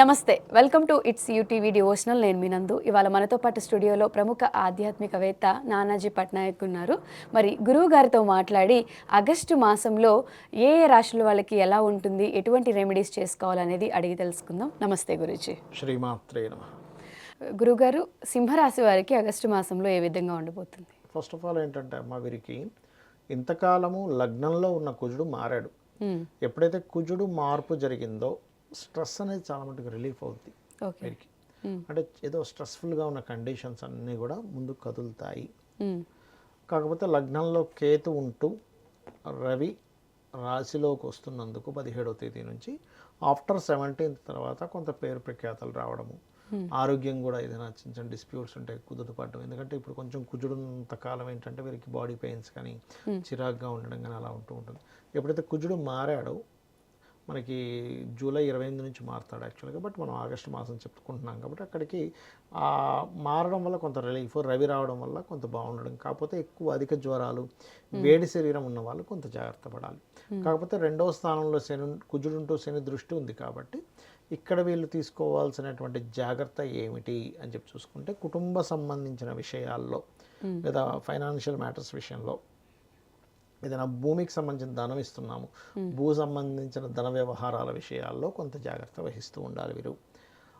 నమస్తే welcome to its UTV devotional. నేను మీ నందు. ఇవాళ మనతో పాటు స్టూడియోలో ప్రముఖ ఆధ్యాత్మికవేత్త నానాజీ పట్నాయక్ ఉన్నారు. మరి గురువు గారితో మాట్లాడి ఆగస్టు మాసంలో ఏ ఏ రాశుల వాళ్ళకి ఎలా ఉంటుంది ఎటువంటి రెమెడీస్ చేసుకోవాలనేది అడిగి తెలుసుకుందాం. నమస్తే గురుజీ. శ్రీమాత్రే నమ. గురుగారు సింహరాశి వారికి ఆగస్టు మాసంలో ఏ విధంగా ఉండబోతుంది? ఫస్ట్ ఆఫ్ ఆల్ ఏంటంటే అమ్మ వీరికి ఇంతకాలము లగ్నంలో ఉన్న కుజుడు మారాడు. ఎప్పుడైతే కుజుడు మార్పు జరిగిందో స్ట్రెస్ అనేది చాలా మటుకు రిలీఫ్ అవుద్ది ఓకే. వీరికి అంటే ఏదో స్ట్రెస్ఫుల్గా ఉన్న కండిషన్స్ అన్నీ కూడా ముందుకు కదులుతాయి. కాకపోతే లగ్నంలో కేతు ఉంటూ రవి రాశిలోకి వస్తున్నందుకు పదిహేడవ తేదీ నుంచి ఆఫ్టర్ సెవెంటీన్త్ తర్వాత కొంత పేరు ప్రఖ్యాతలు రావడము. ఆరోగ్యం కూడా ఏదైనా చిన్న చిన్న డిస్ప్యూట్స్ ఉంటే కుదుటపడడం ఎందుకంటే ఇప్పుడు కొంచెం కుజుడున్నంత కాలం ఏంటంటే వీరికి బాడీ పెయిన్స్ కానీ చిరాగ్గా ఉండడం కానీ అలా ఉంటూ ఉంటుంది. ఎప్పుడైతే కుజుడు మారాడో మనకి జూలై ఇరవై ఎనిమిది నుంచి మారుతాడు యాక్చువల్గా బట్ మనం ఆగస్టు మాసం చెప్పుకుంటున్నాం కాబట్టి అక్కడికి ఆ మారడం వల్ల కొంత రిలీఫ్ రవి రావడం వల్ల కొంత బాగుండడం. కాకపోతే ఎక్కువ అధిక జ్వరాలు వేడి శరీరం ఉన్న వాళ్ళు కొంత జాగ్రత్త పడాలి. కాకపోతే రెండవ స్థానంలో శని కుజుడుంటూ శని దృష్టి ఉంది కాబట్టి ఇక్కడ వీళ్ళు తీసుకోవాల్సినటువంటి జాగ్రత్త ఏమిటి అని చెప్పి చూసుకుంటే కుటుంబ సంబంధించిన విషయాల్లో లేదా ఫైనాన్షియల్ మ్యాటర్స్ విషయంలో ఏదైనా భూమికి సంబంధించిన ధనం ఇస్తున్నాము. భూ సంబంధించిన ధన వ్యవహారాల విషయాల్లో కొంత జాగ్రత్త వహిస్తూ ఉండాలి వీరు.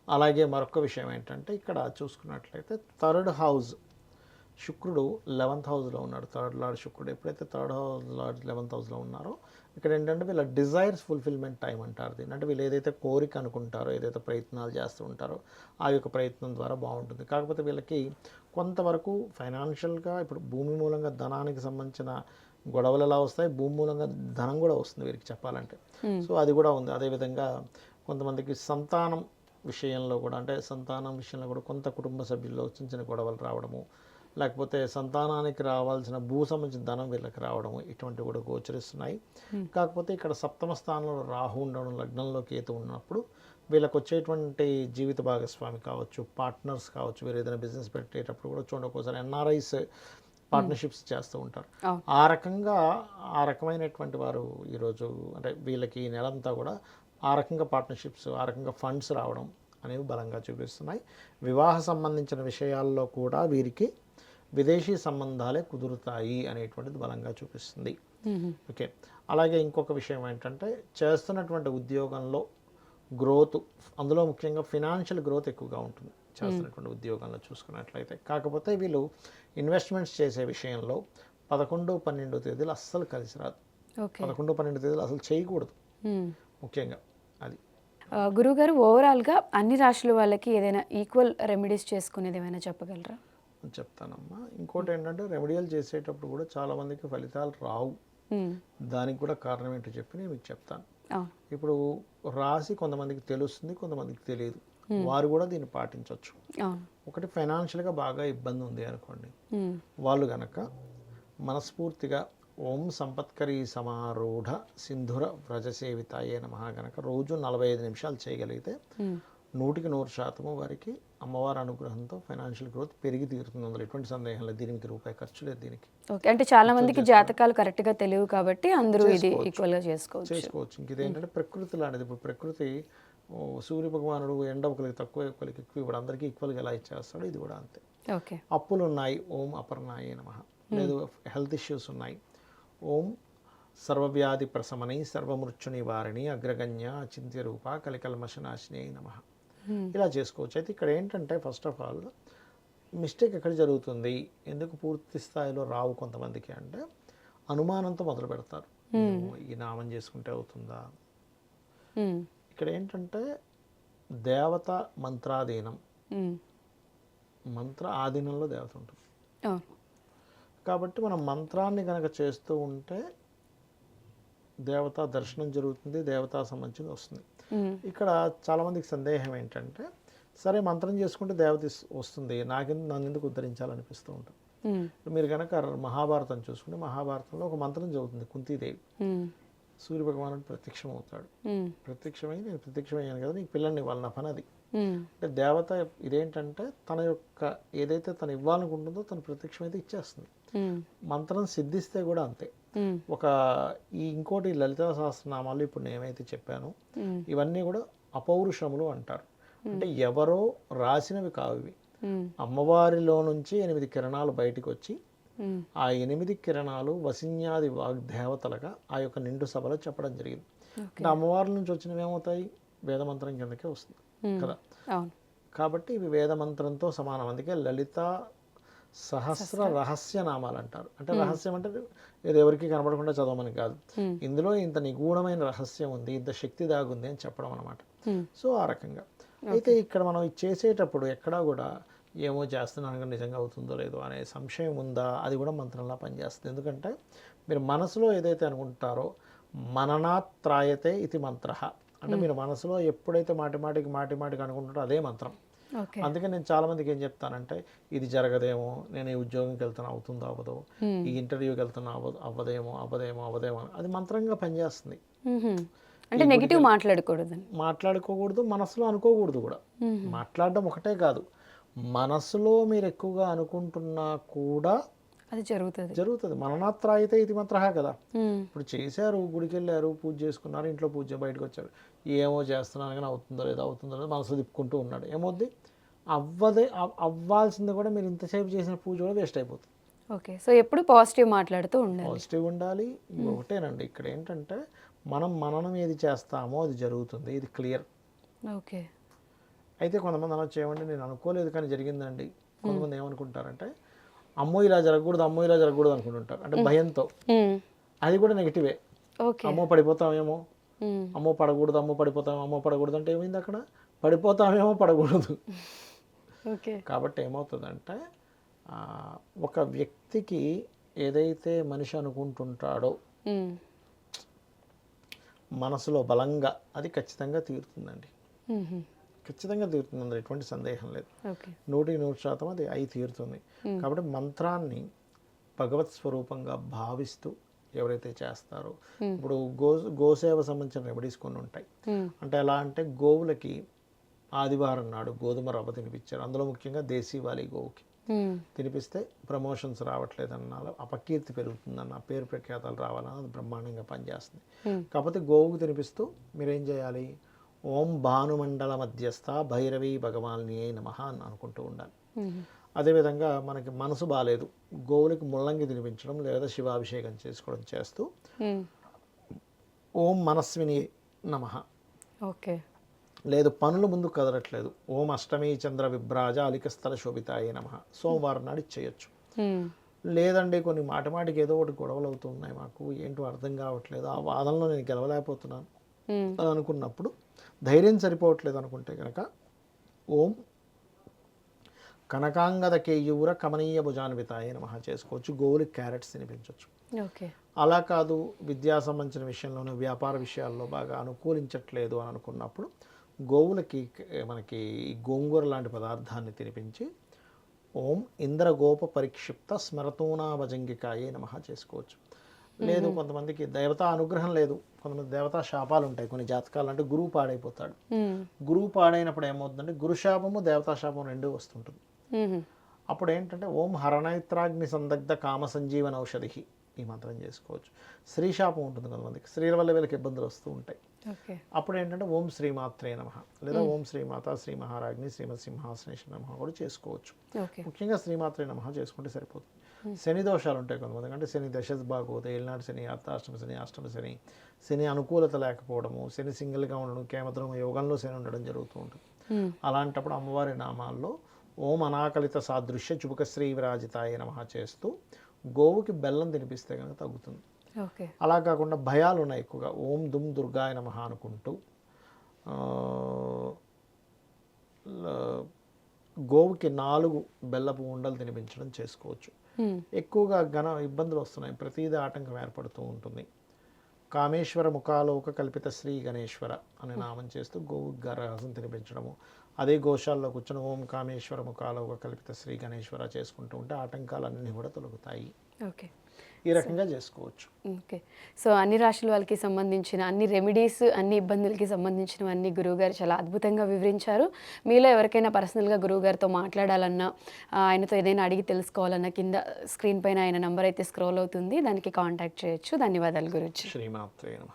అలాగే మరొక విషయం ఏంటంటే ఇక్కడ చూసుకున్నట్లయితే థర్డ్ హౌస్ శుక్రుడు లెవెంత్ హౌస్లో ఉన్నాడు. థర్డ్ లార్డ్ శుక్రుడు ఎప్పుడైతే థర్డ్ హౌస్ లార్డ్ లెవెంత్ హౌస్లో ఉన్నారో ఇక్కడ ఏంటంటే వీళ్ళ డిజైర్స్ ఫుల్ఫిల్మెంట్ టైం అంటారు దీన్ని. అంటే వీళ్ళు ఏదైతే కోరిక అనుకుంటారో ఏదైతే ప్రయత్నాలు చేస్తూ ఉంటారో ఆ యొక్క ప్రయత్నం ద్వారా బాగుంటుంది. కాకపోతే వీళ్ళకి కొంతవరకు ఫైనాన్షియల్గా ఇప్పుడు భూమి మూలంగా ధనానికి సంబంధించిన గొడవలు ఎలా వస్తాయి? భూమి మూలంగా ధనం కూడా వస్తుంది వీరికి చెప్పాలంటే. సో అది కూడా ఉంది. అదేవిధంగా కొంతమందికి సంతానం విషయంలో కూడా అంటే సంతానం విషయంలో కూడా కొంత కుటుంబ సభ్యుల్లో చిన్న చిన్న గొడవలు రావడము లేకపోతే సంతానానికి రావాల్సిన భూ సంబంధించిన ధనం వీళ్ళకి రావడము ఇటువంటివి కూడా గోచరిస్తున్నాయి. కాకపోతే ఇక్కడ సప్తమ స్థానంలో రాహు ఉండడం లగ్నంలో కేతు ఉన్నప్పుడు వీళ్ళకి వచ్చేటువంటి జీవిత భాగస్వామి కావచ్చు పార్ట్నర్స్ కావచ్చు వీరు ఏదైనా బిజినెస్ పెట్టేటప్పుడు కూడా చూడండి ఒక్కోసారి ఎన్ఆర్ఐస్ పార్ట్నర్షిప్స్ చేస్తూ ఉంటారు. ఆ రకంగా ఆ రకమైనటువంటి వారు ఈరోజు అంటే వీళ్ళకి ఈ నెలంతా కూడా ఆ రకంగా పార్ట్నర్షిప్స్ ఆ రకంగా ఫండ్స్ రావడం అనేవి బలంగా చూపిస్తున్నాయి. వివాహ సంబంధించిన విషయాల్లో కూడా వీరికి విదేశీ సంబంధాలే కుదురుతాయి అనేటువంటిది బలంగా చూపిస్తుంది. ఓకే. అలాగే ఇంకొక విషయం ఏంటంటే చేస్తున్నటువంటి ఉద్యోగంలో గ్రోత్ అందులో ముఖ్యంగా ఫినాన్షియల్ గ్రోత్ ఎక్కువగా ఉంటుంది. చేస్తున్నటువంటి ఉద్యోగంలో చూసుకున్నట్లయితే. కాకపోతే వీళ్ళు ఇన్వెస్ట్మెంట్స్ చేసే విషయంలో పదకొండు పన్నెండు తేదీలు అస్సలు కలిసి రాదు. పదకొండు పన్నెండు తేదీలు అసలు చేయకూడదు. మ్మ్. ముఖ్యంగా అది. గురుగారు ఓవరాల్గా అన్ని రాశుల వాళ్ళకి ఏదైనా ఈక్వల్ రెమెడీస్ చేసుకునేది ఏమైనా చెప్పగలరా? చెప్తానమ్మా. ఇంకోటి ఏంటంటే రెమెడియల్ చేసేటప్పుడు కూడా చాలామందికి ఫలితాలు రావు. మ్మ్. దానికి కూడా కారణం ఏంటో చెప్పి నేను మీకు చెప్తాను. ఇప్పుడు రాసి కొంతమందికి తెలుస్తుంది కొంతమందికి తెలియదు. వారు కూడా దీన్ని పాటించవచ్చు ఒకటి ఫైనాన్షియల్గా బాగా ఇబ్బంది ఉంది అనుకోండి. మ్మ్. వాళ్ళు గనక మనస్ఫూర్తిగా ఓం సంపత్కరీ సమారూఢ సింధుర వ్రజసేవితాయే నమ గనక రోజు నలభై ఐదు నిమిషాలు చేయగలిగితే మ్మ్. నూటికి నూరు శాతము వారికి అమ్మవారి అనుగ్రహంతో ఫైనాన్షియల్ గ్రోత్ పెరిగి తీరుతుంది. అందులో ఎటువంటి సందేహం లేదు. దీనికి రూపాయి ఖర్చు లేదు దీనికి. ఓకే అంటే చాలా మందికి జాతకాలు కరెక్ట్గా తెలియవు కాబట్టి అందరూ ఇది ఈక్వల్గా చేసుకోవచ్చు. చేసుకోవచ్చు. ఇదేంటంటే ప్రకృతి లాంటిది. ఇప్పుడు ప్రకృతి సూర్య భగవానుడు ఎండ ఒకరికి తక్కువ ఒకరికి ఎక్కువ ఇప్పుడు అందరికీ ఈక్వల్గా ఎలా ఇచ్చేస్తాడు ఇది కూడా అంతే. ఓకే. అప్పులు ఉన్నాయి ఓం అపర్ణాయ నమ. లేదు హెల్త్ ఇష్యూస్ ఉన్నాయి. ఓం సర్వవ్యాధి ప్రశమని సర్వమృత్యు నివారిణి అగ్రగణ్య అచింత్య రూప కలికల్మషనాశిని నమ. ఇలా చేసుకోవచ్చు. అయితే ఇక్కడ ఏంటంటే ఫస్ట్ ఆఫ్ ఆల్ మిస్టేక్ ఎక్కడ జరుగుతుంది? ఎందుకు పూర్తి స్థాయిలో రావు కొంతమందికి అంటే అనుమానంతో మొదలు పెడతారు "ఓ, ఈ నామం చేసుకుంటే అవుతుందా. ఇక్కడ ఏంటంటే దేవత మంత్రాధీనం. మంత్ర ఆధీనంలో దేవత ఉంటుంది. కాబట్టి మనం మంత్రాన్ని కనుక చేస్తూ ఉంటే దేవతా దర్శనం జరుగుతుంది దేవతా సంబంధించి వస్తుంది. ఇక్కడ చాలామందికి సందేహం ఏంటంటే సరే మంత్రం చేసుకుంటే దేవత వస్తుంది నాకెందుకు నన్ను ఎందుకు ఉద్ధరించాలనిపిస్తూ ఉంటుంది. మీరు కనుక మహాభారతం చూసుకుంటే మహాభారతంలో ఒక మంత్రం చదువుతుంది కుంతీదేవి. మ్మ్. సూర్యభగవానుడు ప్రత్యక్షం అవుతాడు. ప్రత్యక్షమై నేను ప్రత్యక్షమయ్యాను కదా నీకు పిల్లల్ని ఇవ్వాలి నా పని అది. అంటే దేవత ఇదేంటంటే తన యొక్క ఏదైతే తను ఇవ్వాలనుకుంటుందో తను ప్రత్యక్షమైతే ఇచ్చేస్తుంది. మంత్రం సిద్ధిస్తే కూడా అంతే. ఒక ఈ ఇంకోటి లలిత సహస్రనామాలు ఇప్పుడు నేను ఏమైతే చెప్పానో. ఇవన్నీ కూడా అపౌరుషములు అంటారు అంటే ఎవరో రాసినవి కావు అమ్మవారిలో నుంచి ఎనిమిది కిరణాలు బయటికి వచ్చి ఆ ఎనిమిది కిరణాలు వసిన్యాది వాగ్దేవతలుగా ఆ యొక్క నిండు సభలో చెప్పడం జరిగింది. అంటే అమ్మవారి నుంచి వచ్చినవి ఏమవుతాయి? వేదమంత్రం కిందకే వస్తుంది. కదా? కాబట్టి ఇవి వేదమంత్రంతో సమానం. అందుకే లలిత సహస్ర రహస్య నామాలు అంటారు. అంటే రహస్యం అంటే ఇది ఎవరికి కనబడకుండా చదవమని కాదు. ఇందులో ఇంత నిగూఢమైన రహస్యం ఉంది ఇంత శక్తి దాగుంది అని చెప్పడం అనమాట. సో ఆ రకంగా. అయితే ఇక్కడ మనం చేసేటప్పుడు ఎక్కడా కూడా ఏమో చేస్తున్నాను కానీ నిజంగా అవుతుందో లేదో అనే సంశయం ఉందా? అది కూడా మంత్రంలా పనిచేస్తుంది. ఎందుకంటే మీరు మనసులో ఏదైతే అనుకుంటారో మననాత్రాయతే ఇది మంత్ర. అంటే మీరు మనసులో ఎప్పుడైతే మాటి మాటికి మాటి మాటికి అనుకుంటారో అదే మంత్రం. అందుకే నేను చాలా మందికి ఏం చెప్తానంటే ఇది జరగదేమో నేను ఈ ఉద్యోగంకి వెళ్తున్నా అవుతుందో అవ్వదో. ఈ ఇంటర్వ్యూకి వెళ్తున్నా అవ్వదు అవ్వదేమో అవ్వదేమో అవ్వదేమో అని. అది మంత్రంగా పనిచేస్తుంది. అంటే నెగిటివ్ మాట్లాడకూడదని. మాట్లాడుకోకూడదు మనసులో అనుకోకూడదు కూడా. మాట్లాడడం ఒకటే కాదు. మనసులో మీరు ఎక్కువగా అనుకుంటున్నా కూడా అది జరుగుతుంది. జరుగుతుంది. మననాత్ర అయితే ఇది మంత్ర కదా. ఇప్పుడు చేశారు గుడికి వెళ్ళారు పూజ చేసుకున్నారు ఇంట్లో పూజ బయటకు వచ్చారు ఏమో చేస్తున్నాను కానీ అవుతుందో లేదో అవుతుందో లేదో మనసు తిప్పుకుంటూ ఉన్నాడు. ఏమవుద్ది? అవ్వదే అవ్- అవ్వాల్సింది కూడా మీరు ఇంతసేపు చేసిన పూజ కూడా వేస్ట్ అయిపోతుంది. ఓకే. సో ఎప్పుడు పాజిటివ్ మాట్లాడుతూ ఉండాలి. పాజిటివ్ ఉండాలి. ఒకటేనండి. ఇక్కడ ఏంటంటే మనం మననం ఏది చేస్తామో అది జరుగుతుంది. ఇది క్లియర్. ఓకే. అయితే కొంతమంది అనొచ్చు ఏమండి నేను అనుకోలేదు కానీ జరిగిందండి. కొంతమంది ఏమనుకుంటారంటే అమ్మో ఇలా జరగకూడదు అమ్మో ఇలా జరగకూడదు అనుకుంటుంటారు. అంటే భయంతో. అది కూడా నెగిటివే. అమ్మో పడిపోతామేమో. మ్మ్. అమ్మో పడకూడదు అమ్మో పడిపోతాం అమ్మో పడకూడదు అంటే ఏమైంది అక్కడ? పడిపోతామేమో పడకూడదు. ఓకే. కాబట్టి ఏమవుతుందంటే ఒక వ్యక్తికి ఏదైతే మనిషి అనుకుంటుంటాడో. మనసులో బలంగా అది ఖచ్చితంగా తీరుతుందండి. ఖచ్చితంగా తీరుతుంది ఎటువంటి సందేహం లేదు. నూటికి నూరు శాతం అది అయి తీరుతుంది. కాబట్టి మంత్రాన్ని భగవత్ స్వరూపంగా భావిస్తూ ఎవరైతే చేస్తారో ఇప్పుడు గో గోసేవ సంబంధించిన రెమెడీస్ కొన్ని ఉంటాయి. అంటే ఎలా అంటే గోవులకి ఆదివారం నాడు గోధుమ రవ్వ తినిపించారు. అందులో ముఖ్యంగా దేశీవాలి గోవుకి. తినిపిస్తే ప్రమోషన్స్ రావట్లేదన్న అపకీర్తి పెరుగుతుందన్న పేరు ప్రఖ్యాతలు రావాలన్న అది బ్రహ్మాండంగా పనిచేస్తుంది. కాకపోతే గోవుకు తినిపిస్తూ మీరేం చేయాలి? ఓం భానుమండల మధ్యస్థ భైరవి భగవాన్ని నమ అని అనుకుంటూ ఉండాలి. అదేవిధంగా మనకి మనసు బాగాలేదు గోవులకి ముల్లంగి తినిపించడం లేదా శివాభిషేకం చేసుకోవడం చేస్తూ. ఓం మనస్విని నమ. ఓకే. లేదు పనులు ముందు కదలట్లేదు. ఓం అష్టమి చంద్ర విభ్రాజ అలికస్థల శోభితాయ నమ. సోమవారం నాడు చేయొచ్చు. లేదండి కొన్ని మాటి మాటికి ఏదో ఒకటి గొడవలు అవుతున్నాయి మాకు. ఏంటో అర్థం కావట్లేదు. ఆ వాదనలో నేను గెలవలేకపోతున్నాను అనుకున్నప్పుడు ధైర్యం సరిపోవట్లేదు అనుకుంటే కనుక ఓం కనకాంగద కేయూర కమనీయ భుజాన్వితాయ నమ చేసుకోవచ్చు. గోవులకి క్యారెట్స్ తినిపించవచ్చు ఓకే. అలా కాదు విద్యా సంబంధించిన విషయంలోనూ వ్యాపార విషయాల్లో బాగా అనుకూలించట్లేదు అని అనుకున్నప్పుడు గోవులకి మనకి గోంగూర లాంటి పదార్థాన్ని తినిపించి ఓం ఇంద్రగోప పరిక్షిప్త స్మరతూనాభజంగికాయే నమ చేసుకోవచ్చు. లేదు కొంతమందికి దేవతా అనుగ్రహం లేదు. కొంతమంది దేవతా శాపాలు ఉంటాయి కొన్ని జాతకాలు అంటే గురువు పాడైపోతాడు. గురువు పాడైనప్పుడు ఏమవుతుందంటే గురుశాపము దేవతా శాపం రెండూ వస్తుంటుంది. అప్పుడు ఏంటంటే ఓం హరణైత్రాగ్ని సందగ్ధ కామ సంజీవన ఔషధి ఈ మంత్రం చేసుకోవచ్చు. స్త్రీ శాపం ఉంటుంది కొంతమందికి స్త్రీల వల్ల వీళ్ళకి ఇబ్బందులు వస్తూ ఉంటాయి. అప్పుడు ఏంటంటే ఓం శ్రీమాత్రే నమ లేదా ఓం శ్రీమాత శ్రీ మహారాజ్ని శ్రీమద్ సింహాసనేశ్వర నమ కూడా చేసుకోవచ్చు. ముఖ్యంగా శ్రీమాత్రే నమ చేసుకుంటే సరిపోతుంది. శని దోషాలు ఉంటాయి కొంతమంది అంటే శని దశ బాగోదు ఏళ్ళనాడు శని అర్ధాష్టమ శని అష్టమ శని శని అనుకూలత లేకపోవడము శని సింగిల్గా ఉండడం కేమద్రమ యోగంలో శని ఉండడం జరుగుతూ ఉంటుంది. అలాంటప్పుడు అమ్మవారి నామాల్లో ఓం అనాకలిత సాదృశ్య చుబుక శ్రీ విరాజితాయ నమ చేస్తూ గోవుకి బెల్లం తినిపిస్తే కనుక తగ్గుతుంది. అలా కాకుండా భయాలు ఉన్నాయి ఎక్కువగా. ఓం దుమ్ దుర్గాయ నమ అనుకుంటూ గోవుకి నాలుగు బెల్లపు ఉండలు తినిపించడం చేసుకోవచ్చు. ఎక్కువగా ఘన ఇబ్బందులు వస్తున్నాయి. ప్రతిదీ ఆటంకం ఏర్పడుతూ ఉంటుంది. కామేశ్వర ముఖాలోక కల్పిత శ్రీ గణేశ్వర అనే నామం చేస్తూ గోవు గరహసం తినిపించడము. అదే గోశాల్లో కూర్చొని ఓం కామేశ్వర ముఖాలోక కల్పిత శ్రీ గణేశ్వర చేసుకుంటూ ఉంటే ఆటంకాలన్నీ కూడా తొలగుతాయి. ఓకే. ఈ రకంగా చేసుకోవచ్చు. ఓకే. సో అన్ని రాశుల వాళ్ళకి సంబంధించిన అన్ని రెమెడీస్ అన్ని ఇబ్బందులకి సంబంధించినవన్నీ గురువుగారు చాలా అద్భుతంగా వివరించారు. మీలో ఎవరికైనా పర్సనల్గా గురువుగారితో మాట్లాడాలన్నా ఆయనతో ఏదైనా అడిగి తెలుసుకోవాలన్నా కింద స్క్రీన్ పైన ఆయన నంబర్ అయితే స్క్రోల్ అవుతుంది. దానికి కాంటాక్ట్ చేయొచ్చు. ధన్యవాదాలు గురించి శ్రీమాత్రే నమ.